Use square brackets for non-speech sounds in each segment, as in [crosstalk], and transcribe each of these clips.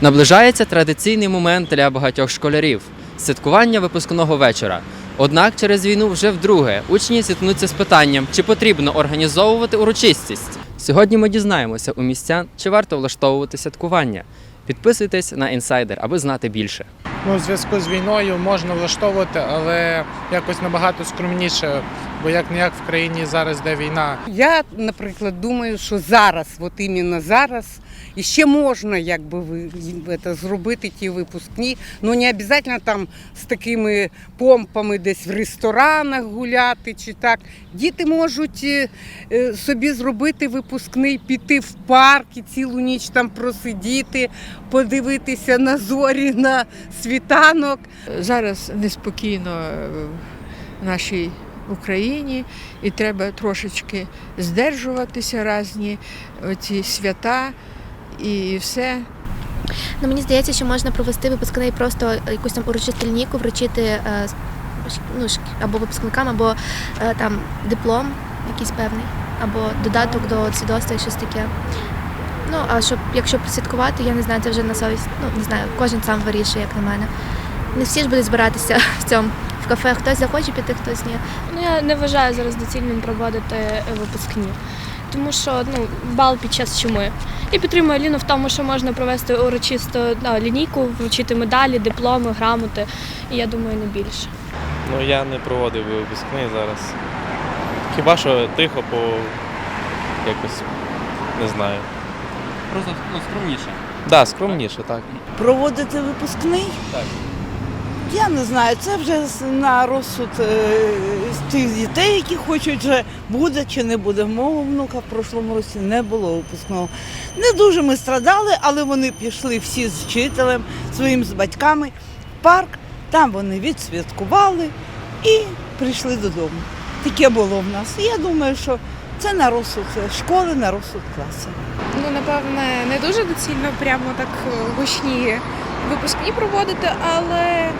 Наближається традиційний момент для багатьох школярів святкування випускного вечора. Однак через війну вже вдруге учні зіткнуться з питанням, чи потрібно організовувати урочистість. Сьогодні ми дізнаємося у містян, чи варто влаштовувати святкування. Підписуйтесь на інсайдер, аби знати більше. Ну, у зв'язку з війною можна влаштовувати, але якось набагато скромніше, бо як не як в країні зараз де війна. Я, наприклад, думаю, що зараз, от іменно зараз, і ще можна якби ви це, зробити ті випускні. Ну не обов'язково там з такими помпами десь в ресторанах гуляти чи так. Діти можуть е, е, собі зробити випускний, піти в парк і цілу ніч там просидіти, подивитися на зорі, на світанок. зараз неспокійно е, в нашій Україні, і треба трошечки здержуватися різні ці свята і все. Ну, мені здається, що можна провести випускний просто якусь там урочисту лінійку, вручити е, ну, або випускникам, або е, там диплом якийсь певний, або додаток до свідоцтва, щось таке. Ну, а щоб, якщо присвяткувати, я не знаю, це вже на совість. Ну, не знаю, кожен сам вирішує, як на мене. Не всі ж будуть збиратися [laughs] в цьому в кафе. Хтось захоче піти, хтось ні. Ну, я не вважаю зараз доцільним проводити е, випускні, тому що ну, бал під час чуми. І підтримую Аліну в тому, що можна провести урочисто да, лінійку, вручити медалі, дипломи, грамоти. І я думаю, не більше. Ну я не проводив випускний зараз. Хіба що тихо, по якось не знаю. Просто ну, скромніше. Так, да, скромніше, так. Проводити випускний? Так. Я не знаю, це вже на розсуд е, тих дітей, які хочуть, вже буде чи не буде. Мого внука в прошлому році не було випускного. Не дуже ми страдали, але вони пішли всі з вчителем, своїм з батьками в парк. Там вони відсвяткували і прийшли додому. Таке було в нас. Я думаю, що це на розсуд школи, на розсуд класу. Ну, напевне, не дуже доцільно прямо так гучні випускні проводити, але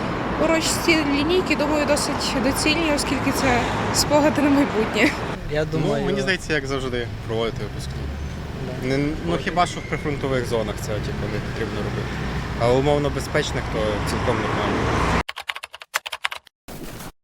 урочисті лінійки, думаю, досить доцільні, оскільки це спогади на майбутнє. Я Ну, мені здається, як завжди, проводити випускні. Не, ну хіба що в прифронтових зонах це типу, не потрібно робити. А умовно безпечних, то цілком нормально.